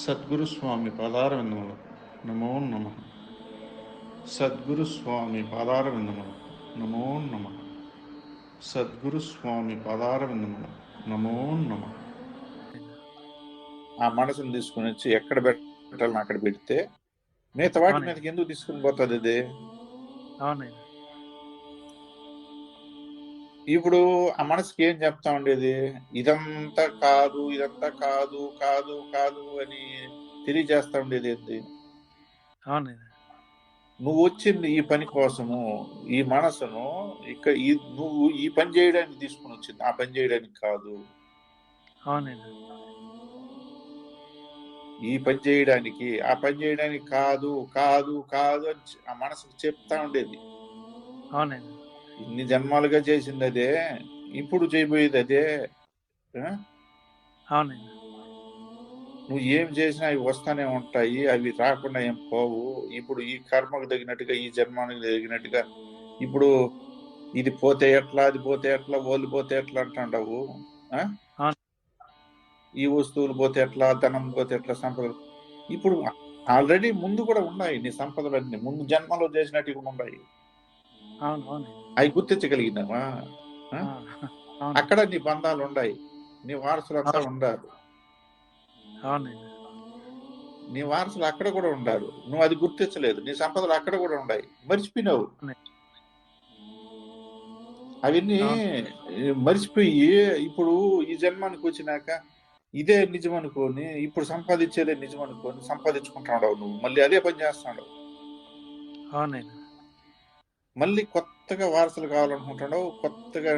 సద్గురు స్వామి పాదారవిందములు. నమో నమ. సద్గురు స్వామి పాదారవిందములు. నమో నమ. సద్గురు స్వామి పాదారవిందములు. నమో నమ. ఆ మనసును తీసుకుని వచ్చి ఎక్కడ పెట్టాలని అక్కడ పెడితే మిగతా వాటి. మీదకి ఎందుకు తీసుకుని పోతుంది ఇది? అవునండి. ఇప్పుడు ఆ మనసుకి ఏం చెప్తా ఉండేది ఇదంతా కాదు ఇదంతా కాదు కాదు కాదు అని తెలియజేస్తా ఉండేది ఏంటి నువ్వు వచ్చింది ఈ పని కోసము ఈ మనసును ఈ నువ్వు ఈ పని చేయడానికి తీసుకుని వచ్చింది ఆ పని చేయడానికి కాదు. ఈ పని చేయడానికి ఆ పని చేయడానికి కాదు కాదు కాదు అని ఆ మనసుకు చెప్తా ఉండేది. అవునండి ఇన్ని జన్మాలుగా చేసింది అదే ఇప్పుడు చేయబోయేది అదే? అవునండి. నువ్వు ఏం చేసినా అవి వస్తానే ఉంటాయి అవి రాకుండా ఏం పోవు. ఇప్పుడు ఈ కర్మకు తగినట్టుగా ఈ జన్మానికి తగినట్టుగా ఇప్పుడు ఇది పోతే ఎట్లా అది పోతే ఎట్లా వాళ్ళు పోతే ఎట్లా అంటావు. ఈ వస్తువులు పోతే ఎట్లా ధనం పోతే ఎట్లా సంపదలు. ఇప్పుడు ఆల్రెడీ ముందు కూడా ఉన్నాయి నీ సంపదలన్నీ. ముందు జన్మలో చేసినట్టు కూడా ఉన్నాయి. అవి గుర్తించగలిగినావా? అక్కడ నీ బంధాలు ఉన్నాయి నీ వారసులంతా ఉండారు. అవునండి నీ వారసులు అక్కడ కూడా ఉండారు. నువ్వు అది గుర్తించలేదు. నీ సంపదలు అక్కడ కూడా ఉన్నాయి మర్చిపోయినావు. అవన్నీ మర్చిపోయి ఇప్పుడు ఈ జన్మానికి వచ్చినాక ఇదే నిజం అనుకోని ఇప్పుడు సంపాదించేదే నిజం అనుకోని సంపాదించుకుంటాడు నువ్వు. మళ్ళీ అదే పని చేస్తున్నాడు అవునండి మళ్ళీ కొత్తగా వారసులు కావాలనుకుంటున్నావు కొత్తగా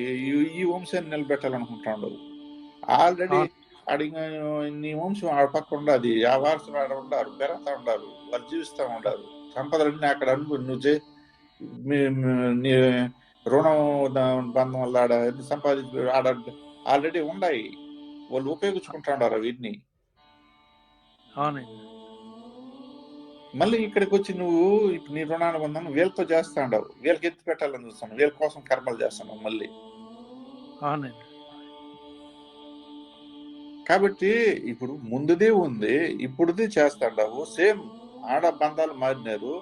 ఈ- వంశాన్ని నిలబెట్టాలనుకుంటున్నాడు. ఆల్రెడీ. అడిగిన నీ వంశం ఆడ పక్క ఉండదు ఆ వారసులు ఆడ ఉండారు పెరగతా ఉండారు వాళ్ళు జీవిస్తూ ఉండారు సంపదలన్నీ అక్కడ అనుభవ నువ్వు నీ రుణం బంధం వల్ల ఆడ సంపాదించి ఆడ ఆల్రెడీ ఉన్నాయి వాళ్ళు ఉపయోగించుకుంటున్నారు అవన్నీ అవునండి. మళ్ళీ ఇక్కడికి వచ్చి నువ్వు ఇప్పుడు నీ రుణానుబంధం వీళ్ళతో చేస్తా ఉండవు వీళ్ళకి ఎత్తి పెట్టాలని చూస్తున్నావు? వీళ్ళ కోసం కర్మలు చేస్తున్నావు మళ్ళీ. కాబట్టి ఇప్పుడు ముందుదే ఉంది ఇప్పుడుది చేస్తాండావు. సేమ్ ఆడ బంధాలు మారినారు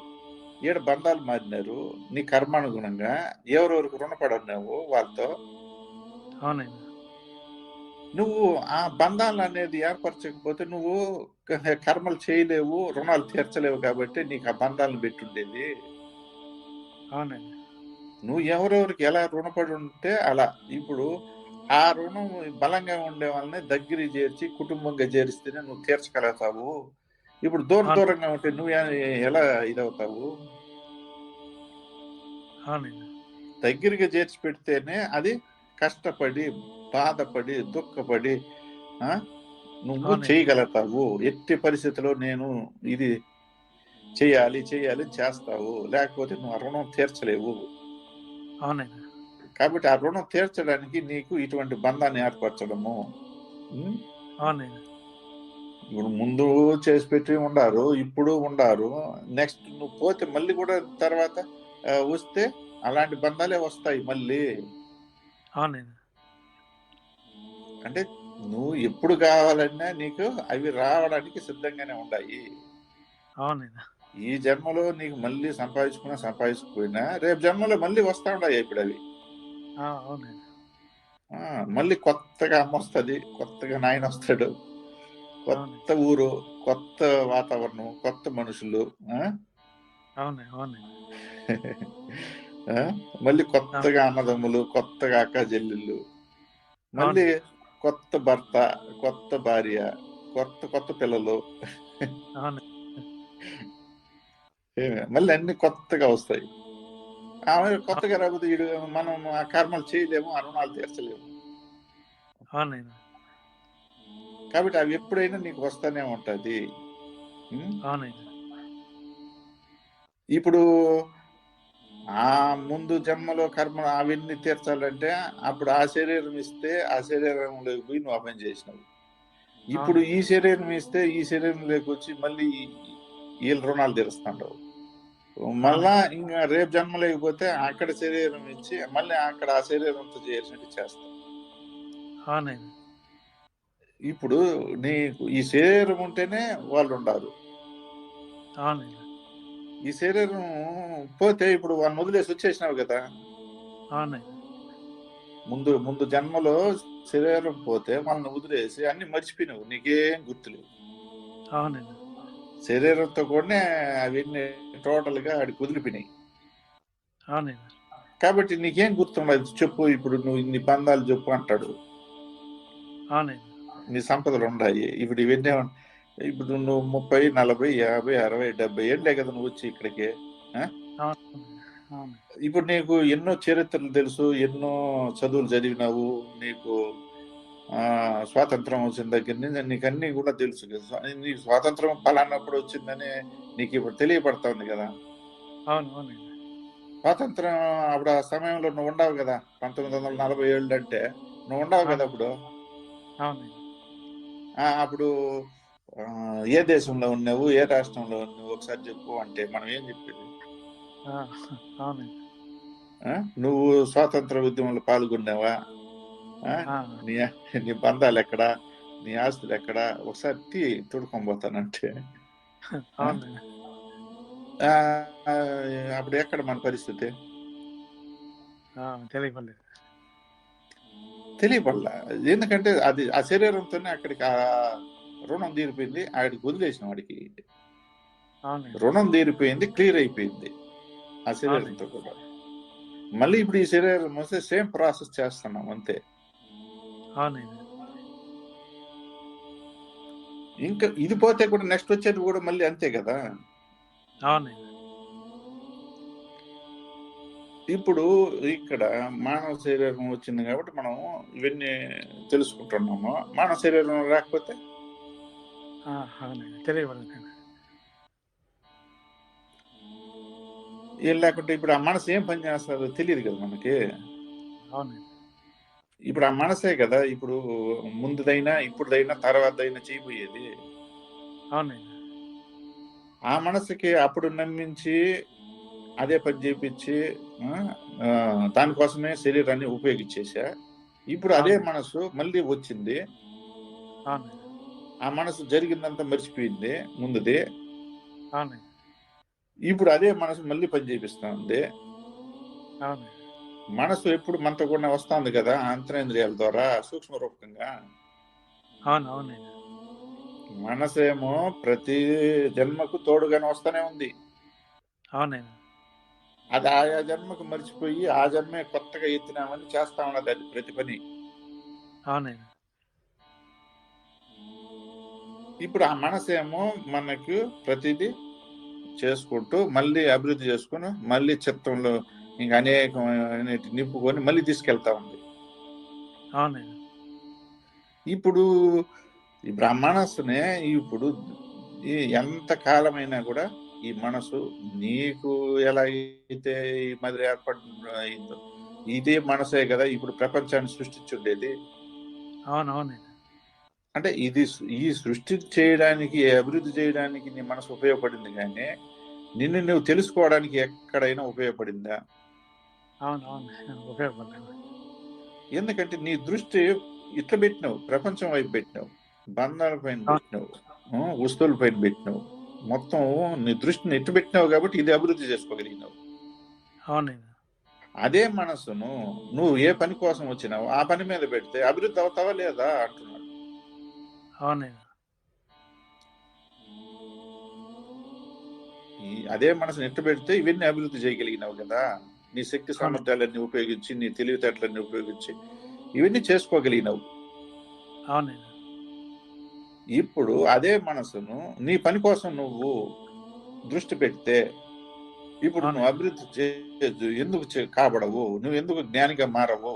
ఈడ బంధాలు మారినారు నీ కర్మానుగుణంగా ఎవరెవరికి రుణపడి ఉన్నావు వాళ్ళతో అవునండి. నువ్వు ఆ బంధాలు అనేది ఏర్పరచకపోతే నువ్వు కర్మలు చేయలేవు రుణాలు తీర్చలేవు కాబట్టి నీకు ఆ బంధాలను పెట్టుండేది. అవునండి. నువ్వు ఎవరెవరికి ఎలా రుణపడి ఉంటే అలా. ఇప్పుడు ఆ రుణం బలంగా ఉండే వాళ్ళని దగ్గర చేర్చి కుటుంబంగా చేరిస్తేనే నువ్వు తీర్చగలుగుతావు. ఇప్పుడు దూర. దూరంగా ఉంటే నువ్వు ఎలా ఇదవుతావు? దగ్గరగా చేర్చి పెడితేనే అది కష్టపడి బాధపడి దుఃఖపడి ఆ? నువ్వు. చేయగలుగుతావు. ఎట్టి పరిస్థితిలో నేను ఇది చేయాలి చేయాలి చేస్తావు. లేకపోతే నువ్వు ఆ రుణం తీర్చలేవు. కాబట్టి ఆ రుణం తీర్చడానికి నీకు ఇటువంటి బంధాన్ని ఏర్పరచడము. ఇప్పుడు ముందు చేసి పెట్టి ఉండారు ఇప్పుడు ఉండారు. నెక్స్ట్ నువ్వు పోతే మళ్ళీ కూడా తర్వాత వస్తే అలాంటి బంధాలే వస్తాయి మళ్ళీ. అవునండి. అంటే నువ్వు ఎప్పుడు కావాలన్నా నీకు అవి రావడానికి సిద్ధంగానే ఉన్నాయి అవునండి ఈ జన్మలో నీకు మళ్ళీ సంపాదించుకున్నా సంపాదించుకుపోయినా రేపు జన్మలో మళ్ళీ వస్తా ఉన్నాయి ఇప్పుడు అవి. అవునండి మళ్ళీ కొత్తగా అమ్మ వస్తుంది కొత్తగా నాయన వస్తాడు. కొత్త ఊరు కొత్త వాతావరణం కొత్త మనుషులు? మళ్ళీ కొత్తగా అన్నదమ్ములు కొత్తగా అక్క చెల్లెళ్ళు మళ్ళీ కొత్త భర్త కొత్త భార్య కొత్త కొత్త పిల్లలు. మళ్ళీ అన్ని కొత్తగా వస్తాయి. ఆమె కొత్తగా రాకపోతే మనం ఆ కర్మలు చేయలేము ఆ రుణాలు తీర్చలేము. కాబట్టి అవి ఎప్పుడైనా నీకు వస్తానే ఉంటది ఇప్పుడు ఆ ముందు జన్మలో కర్మ అవన్నీ తీర్చాలంటే అప్పుడు ఆ శరీరం ఇస్తే ఆ శరీరంలోకి పోయి నువ్వు పని చేసినావు. ఇప్పుడు ఈ శరీరం ఇస్తే ఈ శరీరంలోకి వచ్చి మళ్ళీ వీళ్ళ రుణాలు తీరుస్తాండవు మళ్ళా ఇంకా రేపు జన్మ లేకపోతే అక్కడ శరీరం ఇచ్చి మళ్ళీ అక్కడ ఆ శరీరంతో చేసినట్టు చేస్తాం ఇప్పుడు నీకు ఈ శరీరం ఉంటేనే వాళ్ళు ఉండాలి ఈ శరీరం పోతే ఇప్పుడు వాళ్ళని వదిలేసి వచ్చేసినావు కదా. ముందు ముందు జన్మలో శరీరం పోతే వాళ్ళని వదిలేసి అన్ని మర్చిపోయినావు. నీకేం గుర్తులేవు. శరీరంతో కూడా అవన్నీ టోటల్గా ఆడికి వదిలిపోయినాయి కాబట్టి నీకేం గుర్తుండదు. చెప్పు ఇప్పుడు నువ్వు ఇన్ని బంధాలు చెప్పు అంటాడు. నీ సంపదలు ఉన్నాయి ఇప్పుడు ఇవన్నీ ఇప్పుడు నువ్వు ముప్పై నలభై యాభై అరవై డెబ్బై ఏళ్ళే కదా నువ్వు వచ్చి ఇక్కడికి ఇప్పుడు నీకు ఎన్నో చరిత్రలు తెలుసు ఎన్నో చదువులు చదివినావు నీకు స్వాతంత్రం వచ్చిన దగ్గర నుంచి నీకు అన్ని కూడా తెలుసు కదా. నీ స్వాతంత్రం పలానప్పుడు వచ్చిందని నీకు ఇప్పుడు తెలియపడుతుంది కదా. స్వాతంత్రం అప్పుడు ఆ సమయంలో నువ్వు ఉండవు కదా. పంతొమ్మిది వందల నలభై ఏళ్ళు అంటే నువ్వు ఉండవు కదా అప్పుడు. అప్పుడు ఏ దేశంలో ఉన్నావు? ఏ రాష్ట్రంలో ఉన్నావు? ఒకసారి చెప్పు అంటే మనం ఏం చెప్పేది? నువ్వు స్వాతంత్ర ఉద్యమంలో పాల్గొన్నావా? నీ నీ బంధాలు ఎక్కడా? నీ ఆస్తులు ఎక్కడా? ఒకసారి తీ తుడుకొని పోతానంటే అప్పుడు ఎక్కడ మన పరిస్థితి? తెలియపడలేదు. తెలియపడలా. ఎందుకంటే అది ఆ శరీరంతోనే అక్కడికి రుణం తీరిపోయింది ఆడికి వదిలేసిన వాడికి. రుణం తీరిపోయింది క్లియర్ అయిపోయింది. ఆ శరీరంతో కూడా. మళ్ళీ ఇప్పుడు ఈ శరీరం వస్తే సేమ్ ప్రాసెస్ చేస్తున్నాం అంతే. ఇంకా ఇది పోతే కూడా నెక్స్ట్ వచ్చేది కూడా మళ్ళీ అంతే కదా? ఇప్పుడు ఇక్కడ మానవ శరీరం వచ్చింది కాబట్టి మనం ఇవన్నీ తెలుసుకుంటున్నాము. మానవ శరీరం రాకపోతే? ఏం లేకుంటే ఇప్పుడు ఆ మనసు ఏం పని చేస్తుందో తెలియదు కదా మనకి. అవునైనా ఇప్పుడు ఆ మనసే కదా ఇప్పుడు ముందుదైనా ఇప్పుడుదైనా తర్వాతదైనా చేయబోయేది. అవునైనా ఆ మనసుకి అప్పుడు నమ్మించి అదే పని చేపించి ఆ, దానికోసమే శరీరాన్ని ఉపయోగించేసా ఇప్పుడు అదే. మనసు మళ్ళీ వచ్చింది. ఆ మనసు జరిగిందంతా మర్చిపోయింది ముందుది. ఇప్పుడు అదే మనసు మళ్ళీ పని చేపిస్తా ఉంది. అవునైనా మనసు ఎప్పుడు మనతో కూడా వస్తుంది కదా అంతరేంద్రియాల ద్వారా సూక్ష్మ రూపకంగా. మనసేమో ప్రతి జన్మకు తోడుగానే వస్తూనే ఉంది. అది ఆయా జన్మకు మర్చిపోయి ఆ జన్మే కొత్తగా ఎత్తినామని చేస్తా ఉన్నది అది ప్రతి పని. అవునైనా ఇప్పుడు ఆ మనసేమో మనకు ప్రతిదీ చేసుకుంటూ మళ్ళీ అభివృద్ధి చేసుకుని మళ్ళీ చిత్తంలో ఇంకా అనేకమైన నింపుకొని మళ్ళీ తీసుకెళ్తా ఉంది. ఇప్పుడు ఆ మనస్సునే ఇప్పుడు ఈ ఎంత కాలమైనా కూడా ఈ మనసు నీకు ఎలా అయితే ఈ మదిరి ఏర్పడిందో ఇదే మనసే కదా ఇప్పుడు ప్రపంచాన్ని సృష్టించుండేది. అవును అవునైనా అంటే ఇది ఈ సృష్టి చేయడానికి అభివృద్ధి చేయడానికి నీ మనసు ఉపయోగపడింది కానీ నిన్ను నువ్వు తెలుసుకోవడానికి ఎక్కడైనా ఉపయోగపడిందా? ఎందుకంటే నీ దృష్టి ఇట్లా పెట్టినావు ప్రపంచం వైపు పెట్టినావు బంధాల పైన పెట్టినావు వస్తువుల పైన పెట్టినావు. మొత్తం నీ దృష్టిని ఎట్టు పెట్టినావు కాబట్టి ఇది అభివృద్ధి చేసుకోగలిగినావు. అదే మనసును నువ్వు ఏ పని కోసం వచ్చినావు ఆ పని మీద పెడితే అభివృద్ధి అవుతావా లేదా అంటున్నాడు. అవునైనా ఈ అదే మనసుని ఎట్టు పెడితే ఇవన్నీ అభివృద్ధి చేయగలిగినావు కదా. నీ శక్తి సామర్థ్యాలన్నీ ఉపయోగించి నీ తెలివితేటలన్నీ ఉపయోగించి ఇవన్నీ చేసుకోగలిగినావు. ఇప్పుడు అదే మనసును నీ పని కోసం నువ్వు దృష్టి పెడితే ఇప్పుడు. నువ్వు అభివృద్ధి చేయొద్దు ఎందుకు కాబడవు? నువ్వు ఎందుకు జ్ఞానిగా మారవు?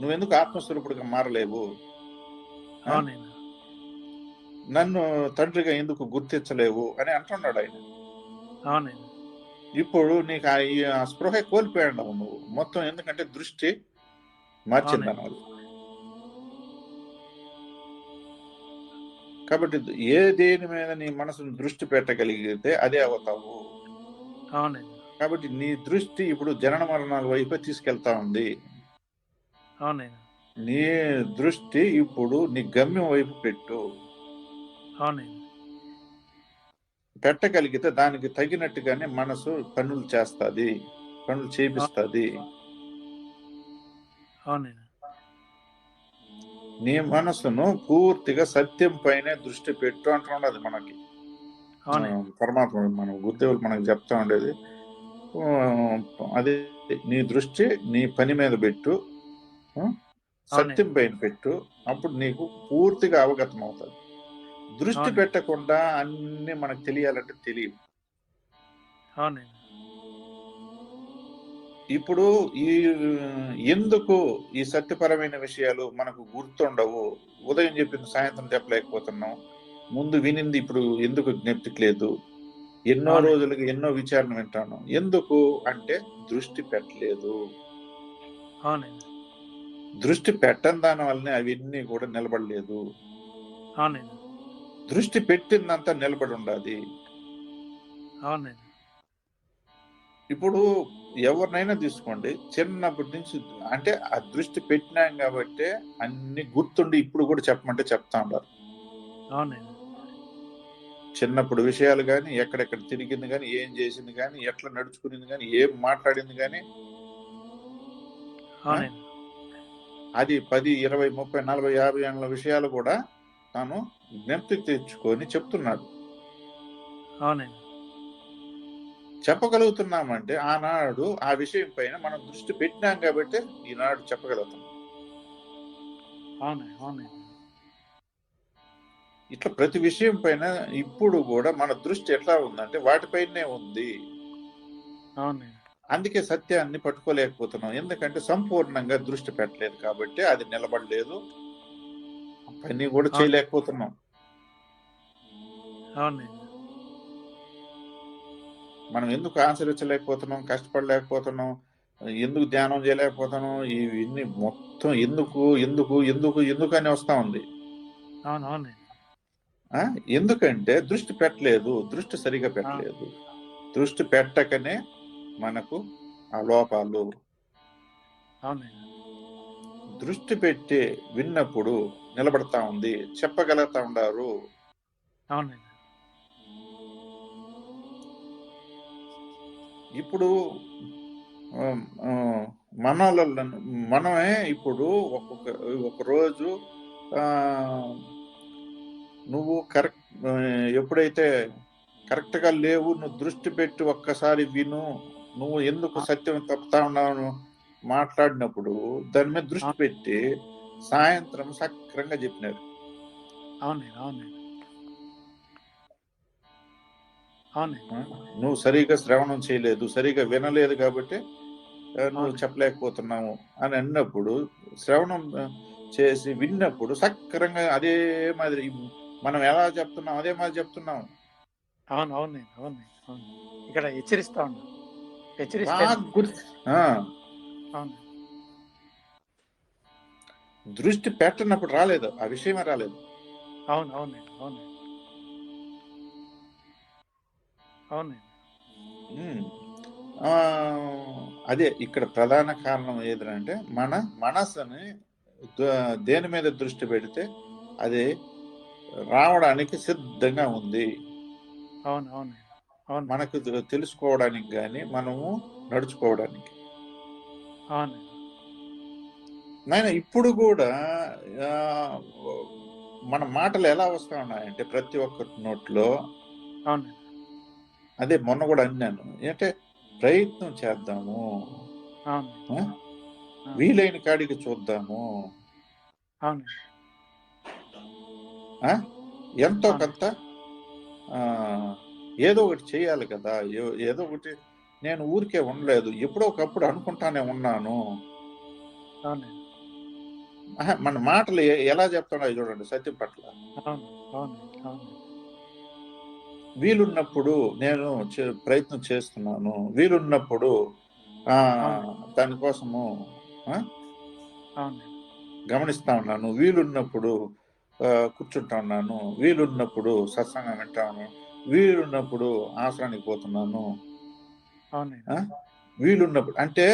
నువ్వు ఎందుకు ఆత్మస్వరూపుడిగా మారలేవు? అవునైనా నన్ను తండ్రిగా ఎందుకు గుర్తించలేవు అని అంటున్నాడు ఆయన. అవునండి. ఇప్పుడు నీకు ఆ స్పృహ కోల్పోయాడు నువ్వు. మొత్తం ఎందుకంటే దృష్టి మార్చింది. అన్నది కాబట్టి ఏ దేని మీద నీ మనసును దృష్టి పెట్టగలిగితే అదే అవుతావు. అవునండి. కాబట్టి నీ దృష్టి ఇప్పుడు జనన మరణాల వైపు తీసుకెళ్తా ఉంది. అవునండి. నీ దృష్టి ఇప్పుడు నీ గమ్యం వైపు పెట్టు. పెట్టగలిగితే దానికి తగినట్టుగానే మనసు పనులు చేస్తుంది పనులు చేపిస్తుంది. నీ మనసును పూర్తిగా సత్యం పైనే దృష్టి పెట్టు అంటున్నది మనకి. పరమాత్మ మన గురుదేవులు మనకు చెప్తా ఉండేది. అదే నీ దృష్టి నీ పని మీద పెట్టు సత్యం పైన పెట్టు అప్పుడు నీకు పూర్తిగా అవగతం అవుతుంది దృష్టి. పెట్టకుండా అన్ని మనకు తెలియాలంటే తెలియదు. అవునండి. ఇప్పుడు ఈ ఎందుకు ఈ సత్యపరమైన విషయాలు మనకు గుర్తుండవు? ఉదయం చెప్పింది సాయంత్రం చెప్పలేకపోతున్నాం. ముందు వినింది ఇప్పుడు ఎందుకు జ్ఞప్తికి లేదు ఎన్నో. రోజులుగా ఎన్నో విచారణ వింటాను. ఎందుకు అంటే దృష్టి పెట్టలేదు. దృష్టి పెట్టని దాని వల్లనే అవన్నీ కూడా నిలబడలేదు. అవునండి. దృష్టి పెట్టిందంతా నిలబడి ఉండాలి. అవునండి. ఇప్పుడు ఎవరినైనా తీసుకోండి. చిన్నప్పటి నుంచి అంటే ఆ దృష్టి పెట్టినాం కాబట్టి అన్ని గుర్తుండి ఇప్పుడు కూడా చెప్పమంటే చెప్తా ఉన్నారు. అవునండి. చిన్నప్పుడు విషయాలు కానీ ఎక్కడెక్కడ తిరిగింది కానీ ఏం చేసింది కానీ ఎట్లా నడుచుకునింది కానీ ఏం మాట్లాడింది కానీ అది పది ఇరవై ముప్పై నలభై యాభై ఏళ్ళ విషయాలు కూడా తాను జ్ఞప్తికి తెచ్చుకొని చెప్తున్నాడు. అవునండి. చెప్పగలుగుతున్నామంటే ఆనాడు ఆ విషయం పైన మనం దృష్టి పెట్టినాం కాబట్టి ఈనాడు చెప్పగలుగుతాం. ఇట్లా ప్రతి విషయం పైన ఇప్పుడు కూడా మన దృష్టి ఎట్లా ఉందంటే వాటిపైనే ఉంది. అందుకే సత్యాన్ని పట్టుకోలేకపోతున్నాం. ఎందుకంటే సంపూర్ణంగా దృష్టి పెట్టలేదు కాబట్టి అది నిలబడలేదు. పని కూడా చేయలేకపోతున్నాం. మనం ఎందుకు ఆచరించలేకపోతున్నాం కష్టపడలేకపోతున్నాం ఎందుకు ధ్యానం చేయలేకపోతున్నాం ఇవన్నీ మొత్తం ఎందుకు ఎందుకు ఎందుకు ఎందుకు అని వస్తా ఉంది. ఎందుకంటే దృష్టి పెట్టలేదు దృష్టి సరిగా పెట్టలేదు. దృష్టి పెట్టకనే మనకు ఆ లోపాలు. దృష్టి పెట్టి విన్నప్పుడు నిలబడతా ఉంది చెప్పగలుగుతా ఉండారు. అవునండి. ఇప్పుడు మనలో మనమే ఇప్పుడు ఒక్కొక్క ఒక రోజు ఆ, నువ్వు కరెక్ట్ ఎప్పుడైతే కరెక్ట్గా లేవు నువ్వు దృష్టి పెట్టి ఒక్కసారి విను నువ్వు ఎందుకు సత్యం తప్పుతా ఉన్నావు మాట్లాడినప్పుడు దాని మీద దృష్టి పెట్టి సాయంత్రం సక్రంగా చెప్పినారు. అవునండి అవునండి. నువ్వు సరిగా శ్రవణం చేయలేదు సరిగా వినలేదు కాబట్టి నువ్వు అవును. చెప్పలేకపోతున్నావు అని అన్నప్పుడు శ్రవణం చేసి విన్నప్పుడు సక్రంగా అదే మాదిరి మనం ఎలా చెప్తున్నాం అదే మాదిరి చెప్తున్నాం. అవును అవునండి అవును ఇక్కడ హెచ్చరిస్తా ఉన్నాను హెచ్చరిస్తే దృష్టి పెట్టినప్పుడు రాలేదు. ఆ విషయమే రాలేదు. అవును అవునండి ఉమ్. ఆ, అదే ఇక్కడ ప్రధాన కారణం ఏదంటే మన మనసుని దేని మీద దృష్టి పెడితే అది రావడానికి సిద్ధంగా ఉంది. అవును అవునండి అవును. మనకు తెలుసుకోవడానికి కానీ మనము నడుచుకోవడానికి. అవునండి నాయన ఇప్పుడు కూడా మన మాటలు ఎలా వస్తా ఉన్నాయంటే ప్రతి ఒక్క నోట్లో అదే మొన్న కూడా అన్నాను. అంటే ప్రయత్నం చేద్దాము? వీలైన కాడికి చూద్దాము? ఎంతో. కొంత ఏదో ఒకటి చేయాలి కదా. ఏదో ఒకటి నేను ఊరికే ఉండలేదు. ఎప్పుడో ఒకప్పుడు అనుకుంటానే ఉన్నాను. మన మాటలు ఎలా చెప్తున్నాయో చూడండి సత్యం పట్ల. వీలున్నప్పుడు నేను ప్రయత్నం చేస్తున్నాను. వీలున్నప్పుడు ఆ దానికోసము గమనిస్తా ఉన్నాను. వీలున్నప్పుడు కూర్చుంటా ఉన్నాను. వీలున్నప్పుడు సత్సంగం వింటా ఉన్నాను. వీలున్నప్పుడు ఆశ్రానికి పోతున్నాను? వీలున్నప్పుడు అంటే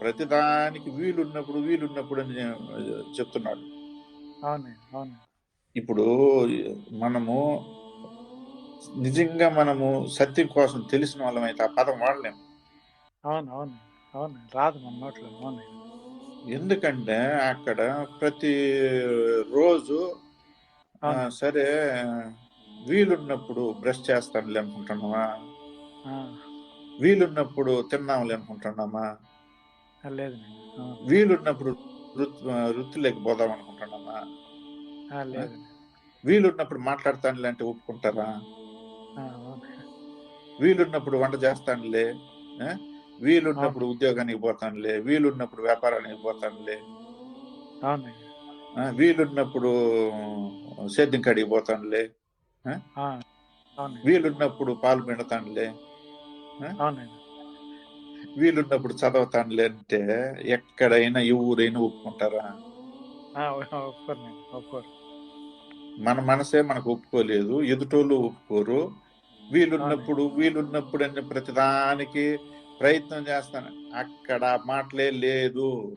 ప్రతిదానికి వీలున్నప్పుడు వీలున్నప్పుడు అని చెప్తున్నాడు. ఇప్పుడు మనము నిజంగా మనము సత్యం కోసం తెలిసిన వాళ్ళమైతే ఆ పదం వాడలేము అవును అవును అవును. రాదు మన నోట్లో అవును. ఎందుకంటే అక్కడ ప్రతి రోజు సరే వీలున్నప్పుడు బ్రష్ చేస్తానులే అనుకుంటున్నామా వీలున్నప్పుడు తిన్నాంలే అనుకుంటున్నామా లేదండి అవును. వీలున్నప్పుడు వృత్ వృత్తిలోకి పోదాం అనుకుంటున్నామా ఆ, లేదండి వీలున్నప్పుడు మాట్లాడతానులే అంటే ఒప్పుకుంటారా? వీలున్నప్పుడు వంట చేస్తానులే? వీలున్నప్పుడు ఉద్యోగానికి పోతానులే వీలున్నప్పుడు వ్యాపారానికి పోతానులే? వీలున్నప్పుడు సేద్యం కాడికి పోతానులే వీలున్నప్పుడు పాలు పిండతానులే అవునండి వీలున్నప్పుడు చదవతానులే అంటే ఎక్కడైనా ఎవరైనా ఒప్పుకుంటారా? ఒప్పుకోరు మన మనసే మనకు ఒప్పుకోలేదు ఎదుటోళ్ళు ఒప్పుకోరు. వీలున్నప్పుడు వీలున్నప్పుడు అని ప్రతిదానికి ప్రయత్నం చేస్తాను. అక్కడ మాటలే లేదు.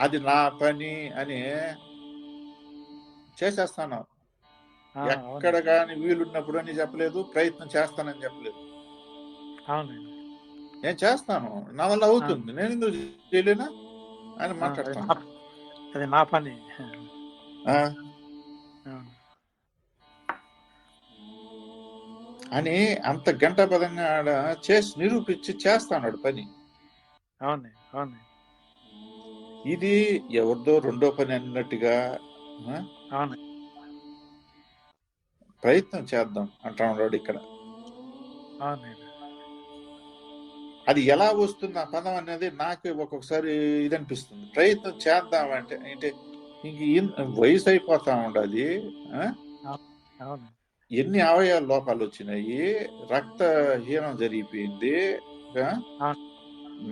అది నా పని అని చేసేస్తాను. ఎక్కడ కానీ వీలున్నప్పుడు అని చెప్పలేదు ప్రయత్నం చేస్తానని చెప్పలేదు. అవునండి. నేను చేస్తాను. నా వల్ల అవుతుంది. నేను ఎందుకు చేయలేనా? అని ఆ, అది మాట్లాడతాను నా- అది నా పని. అవును. అని అంత గంట పదంగా ఆడ చేసి నిరూపించి చేస్తాడు పని. అవునండి అవునండి. ఇది ఎవరిదో రెండో పని అన్నట్టుగా ఆ, అవునండి. ప్రయత్నం చేద్దాం అంటా ఉన్నాడు ఇక్కడ. అవునండి. అది ఎలా వస్తుంది? ఆ పదం అనేది నాకు ఒక్కొక్కసారి ఇది అనిపిస్తుంది ప్రయత్నం చేద్దాం అంటే అంటే ఇంక వయసు అయిపోతా ఉండాలి ఎన్ని అవయవాల లోపాలు వచ్చినాయి రక్తహీనం జరిగిపోయింది.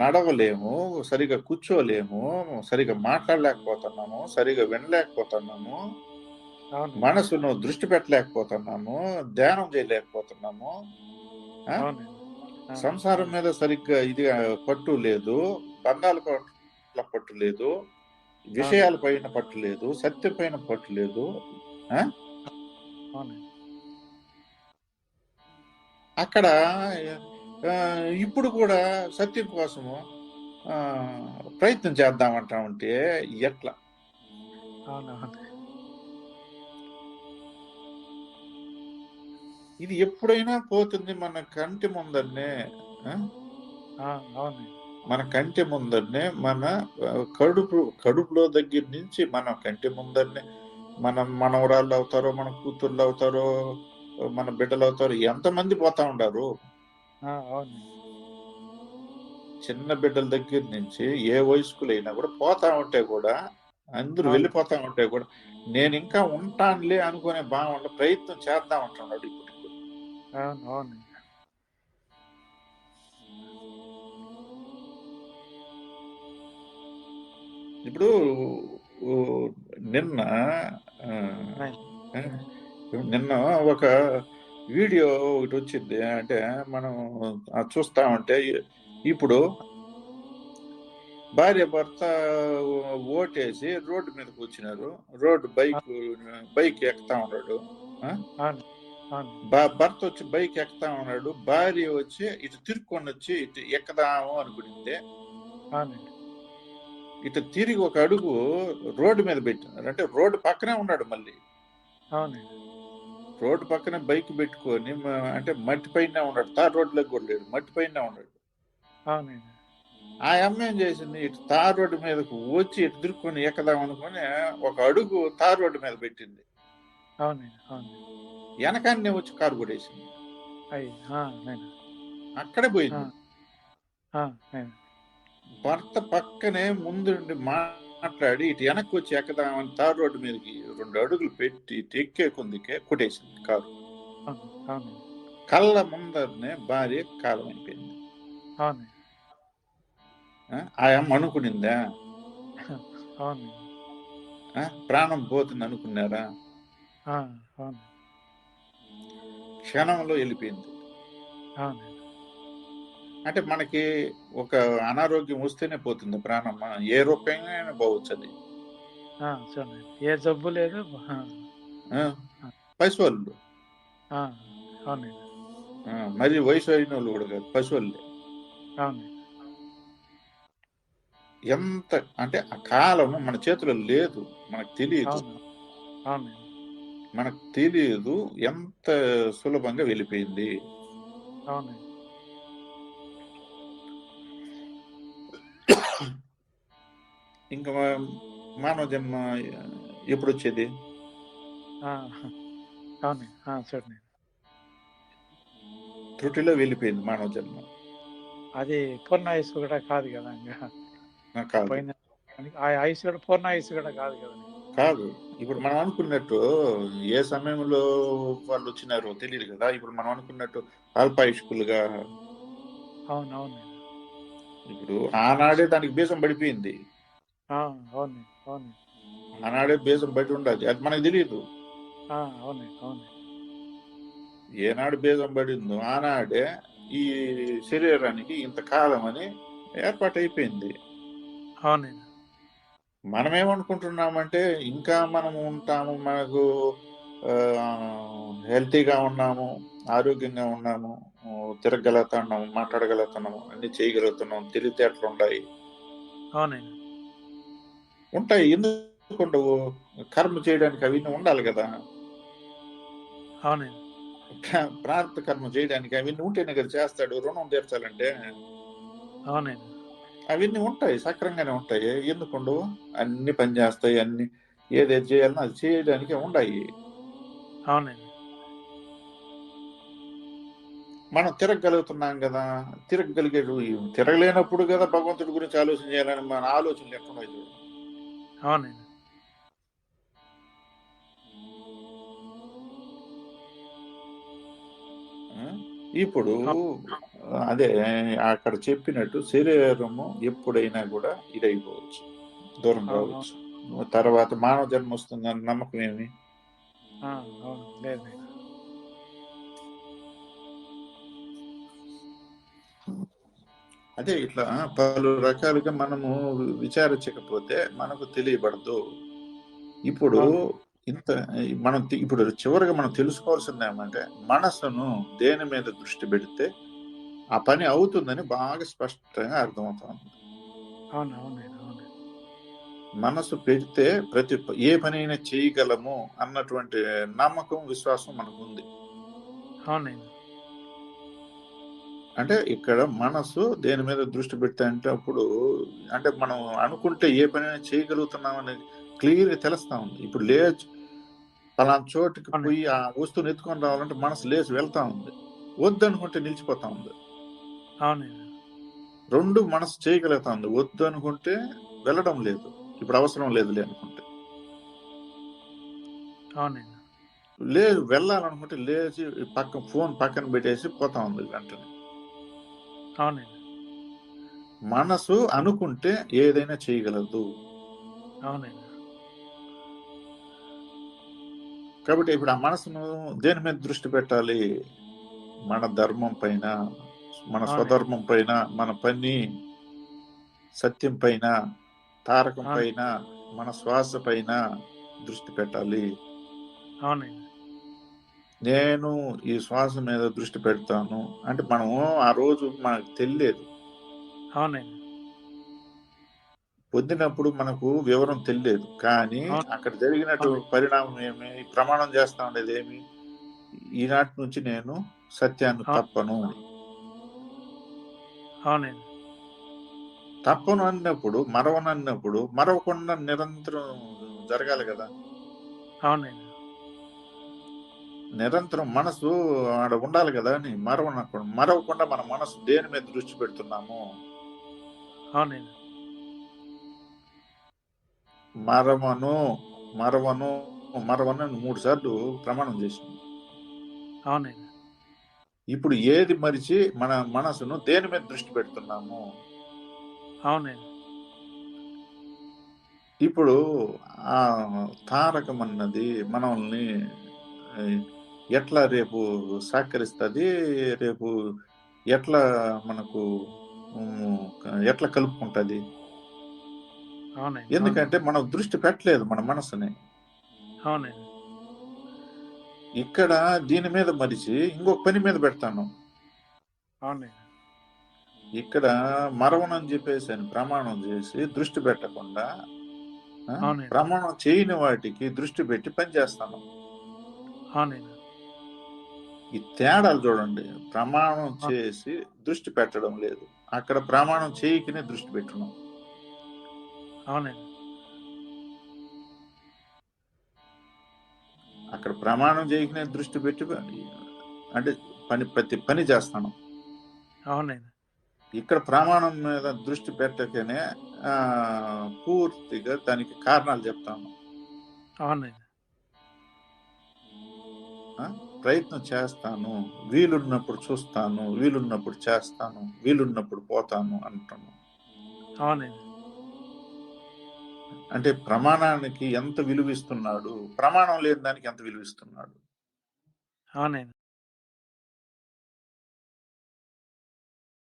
నడవలేము సరిగా కూర్చోలేము సరిగా మాట్లాడలేకపోతున్నాము సరిగా వినలేకపోతున్నాము మనసును దృష్టి పెట్టలేకపోతున్నాము ధ్యానం చేయలేకపోతున్నాము సంసారం మీద సరిగ్గా ఇది పట్టు లేదు బంధాల పట్ల పట్టు లేదు విషయాల పైన పట్టు లేదు సత్యం పైన పట్టు లేదు అక్కడ ఇప్పుడు కూడా సత్యం కోసము ప్రయత్నం చేద్దామంటా ఉంటే ఎట్లా? అవును. ఇది ఎప్పుడైనా పోతుంది మన కంటి? ఆ, అవును మన కంటి ముందరనే మన కడుపు కడుపులో దగ్గర నుంచి మన కంటి ముందరనే మన మనవరాళ్ళు అవుతారో మన కూతుర్లు అవుతారో మన బిడ్డలు అవుతారో ఎంతమంది పోతా ఉండారు అవును చిన్న బిడ్డల దగ్గర నుంచి ఏ వయస్కులైనా కూడా పోతా ఉంటే కూడా అందరూ. వెళ్ళిపోతా ఉంటే కూడా నేను ఇంకా ఉంటానులే అనుకునే భావన ప్రయత్నం చేద్దాం అంటున్నాడు ఇప్పుడు అవును అవును. ఇప్పుడు నిన్న నిన్న ఒక వీడియో ఒకటి వచ్చింది. అంటే మనం అది చూస్తా ఉంటే ఇప్పుడు భార్య భర్త ఓటేసి రోడ్డు మీదకి వచ్చినారు. రోడ్డు బైక్ బైక్ ఎక్కుతా ఉన్నాడు. భర్త వచ్చి బైక్ ఎక్కుతా ఉన్నాడు భార్య వచ్చి ఇటు తిరుక్కొని వచ్చి ఇటు ఎక్కదాము అనుకునింది అవును ఇటు తిరిగి ఒక అడుగు రోడ్డు మీద పెట్టినారు. అంటే రోడ్డు పక్కనే ఉన్నాడు మళ్ళీ. రోడ్డు పక్కన బైక్ పెట్టుకొని అంటే మట్టి పైన ఉన్నాడు. తార్ రోడ్లోకి కూడా లేడు. మట్టి పైన ఉన్నాడు. ఆ అమ్మ ఏం చేసింది? ఇటు తార్ రోడ్డు మీదకు వచ్చి ఇటు తిరుక్కొని ఎక్కదాం అనుకుని ఒక అడుగు తార్ రోడ్డు మీద పెట్టింది. అవును అవును వెనకాన్నే వచ్చి కారు కొట్టేసింది. అక్కడే పోయింది. భర్త పక్కనే ముందుండి మాట్లాడి ఇటు వెనక్కి వచ్చి ఎక్కదామని తారు రోడ్డు మీదకి రెండు అడుగులు పెట్టి ఎక్కే కొందికే కొట్టేసింది కారు. కళ్ళ ముందరనే భార్య కాలం అయిపోయింది? ఆయమ్మ అనుకునిందా? ప్రాణం పోతుంది అనుకున్నారా క్షణంలో వెళ్ళిపోయింది. అవును. అంటే మనకి ఒక అనారోగ్యం వస్తేనే పోతుంది ప్రాణమ్మ ఏ రూపంగా పోవచ్చు అది. ఏ జబ్బు లేదు. ఆ, మరి వయసు అయిన వాళ్ళు కూడా కాదు అవును. ఎంత అంటే ఆ కాలం మన చేతిలో లేదు. మనకు తెలియదు. మనకు తెలియదు ఎంత సులభంగా వెళ్ళిపోయింది. ఇంకా మానవ జన్మ ఎప్పుడు వచ్చేది? త్రుటిలో వెళ్ళిపోయింది మానవ జన్మ. అది పూర్ణ ఆయుస్ కూడా కాదు కదా. ఇంకా ఆ ఆయుస్ కూడా పూర్ణ ఆయుస్ కూడా కాదు కదా కాదు. ఇప్పుడు మనం అనుకున్నట్టు ఏ సమయంలో వాళ్ళు వచ్చినారో తెలియదు కదా. ఇప్పుడు మనం అనుకున్నట్టు అల్పాయుష్కులుగా అవును అవును ఇప్పుడు ఆనాడే దానికి బీజం పడిపోయింది. అవును అవును. ఆనాడే బీజం బయట ఉండదు అది మనకు తెలియదు అవును అవును. ఏనాడు బీజం పడిందో ఆనాడే ఈ శరీరానికి ఇంతకాలం అని ఏర్పాటు అయిపోయింది అవును మనం ఏమనుకుంటున్నామంటే ఇంకా మనం ఉంటాము మనకు హెల్తీగా ఉన్నాము ఆరోగ్యంగా ఉన్నాము తిరగలుగుతున్నాము మాట్లాడగలుగుతున్నాము అన్ని చేయగలుగుతున్నాము తెలివితేటలు ఉన్నాయి ఉంటాయి. ఎందుకు ఉండవు కర్మ చేయడానికి అవన్నీ ఉండాలి కదా. అవును క- ప్రార్థ కర్మ చేయడానికి అవన్నీ ఉంటేనే కదా చేస్తాడు రుణం తీర్చాలంటే. అవును అవన్నీ ఉంటాయి సక్రంగానే ఉంటాయి. ఎందుకు ఉండవు అన్ని పని చేస్తాయి అన్ని ఏదేది చేయాలన్నా అది చేయడానికి ఉన్నాయి అవును మనం తిరగలుగుతున్నాం కదా తిరగగలిగేడు తిరగలేనప్పుడు కదా భగవంతుడి గురించి ఆలోచన చేయాలని మన ఆలోచనలు ఎక్కడ అవును ఇప్పుడు అదే అక్కడ చెప్పినట్టు శరీరము ఎప్పుడైనా కూడా ఇదైపోవచ్చు దూరం కావచ్చు తర్వాత మానవ జన్మ వస్తుందని నమ్మకం ఏమి. అదే ఇట్లా పలు రకాలుగా మనము విచారించకపోతే మనకు తెలియబడదు. ఇప్పుడు ఇంత మనం ఇప్పుడు చివరిగా మనం తెలుసుకోవాల్సింది ఏమంటే మనసును దేని మీద దృష్టి పెడితే ఆ పని అవుతుందని బాగా స్పష్టంగా అర్థమవుతుంది. మనసు పెడితే ప్రతి ఏ పని అయినా చేయగలము అన్నటువంటి నమ్మకం విశ్వాసం మనకు ఉంది అంటే ఇక్కడ మనసు దేని మీద దృష్టి పెడితే అంటే అప్పుడు అంటే మనం అనుకుంటే ఏ పనైనా చేయగలుగుతున్నాం అనేది క్లియర్గా తెలుస్తా ఉంది. ఇప్పుడు లేచి పలానా చోటుకి. పోయి ఆ వస్తువుని ఎత్తుకొని రావాలంటే మనసు లేచి వెళ్తా ఉంది. వద్దు అనుకుంటే నిలిచిపోతా ఉంది. రెండు మనసు చేయగలుగుతా ఉంది. వద్దు అనుకుంటే వెళ్ళడం లేదు. ఇప్పుడు అవసరం లేదులే అనుకుంటే. లేదు వెళ్ళాలనుకుంటే లేచి పక్క ఫోన్ పక్కన పెట్టేసి పోతా ఉంది వెంటనే. అవును మనసు అనుకుంటే ఏదైనా చేయగలదు. అవును కాబట్టి ఇప్పుడు ఆ మనసును దేని మీద దృష్టి పెట్టాలి? మన ధర్మం పైన మన. స్వధర్మం పైన మన పని సత్యం పైన తారకం. పైన మన శ్వాస పైన దృష్టి పెట్టాలి. నేను ఈ శ్వాస మీద దృష్టి పెడతాను. అంటే మనము ఆ రోజు మనకు తెలియలేదు అవును పొందినప్పుడు మనకు వివరం తెలియలేదు. కానీ. అక్కడ జరిగినట్టు. పరిణామం ఏమి? ప్రమాణం చేస్తా ఉండేది ఏమి? ఈనాటి నుంచి నేను సత్యాన్ని. తప్పను. తప్పను అన్నప్పుడు మరవను అన్నప్పుడు మరవకుండా నిరంతరం జరగాలి కదా? నిరంతరం మనసు ఆడ ఉండాలి కదా అని మరవనప్పుడు మరవకుండా మన మనసు దేని మీద దృష్టి పెడుతున్నాము? అవును మరవను మరవను మరవను అని మూడు సార్లు ప్రమాణం చేసింది. అవునైనా ఇప్పుడు ఏది మరిచి మన మనసును దేని మీద దృష్టి పెడుతున్నాము? అవునైనా ఇప్పుడు ఆ తారకం అన్నది మనల్ని ఎట్లా రేపు సహకరిస్తుంది? రేపు ఎట్లా మనకు ఎట్లా కలుపుకుంటది? ఎందుకంటే మనం దృష్టి పెట్టలేదు మన మనసుని. అవునైనా ఇక్కడ దీని మీద మరిచి ఇంకొక పని మీద పెడతాను. అవునైనా ఇక్కడ మరవనని చెప్పేసి అని ప్రమాణం చేసి దృష్టి పెట్టకుండా అవునండి. ప్రమాణం చేయని వాటికి దృష్టి పెట్టి పని చేస్తాను. ఈ తేడాలు చూడండి. ప్రమాణం చేసి దృష్టి పెట్టడం లేదు. అక్కడ ప్రమాణం చేయకనే దృష్టి పెట్టున్నాం అవునైనా అక్కడ ప్రమాణం చేయకనే దృష్టి పెట్టి అంటే పని ప్రతి పని చేస్తాను. అవునైనా ఇక్కడ ప్రమాణం మీద దృష్టి పెట్టకనే ఆ, పూర్తిగా దానికి కారణాలు చెప్తాను. అవునైనా ఆ, ప్రయత్నం చేస్తాను. వీలున్నప్పుడు చూస్తాను. వీలున్నప్పుడు చేస్తాను. వీలున్నప్పుడు పోతాను అంటున్నాను. అవునైనా అంటే ప్రమాణానికి ఎంత విలువిస్తున్నాడు? ప్రమాణం లేని దానికి ఎంత విలువిస్తున్నాడు? అవునండి.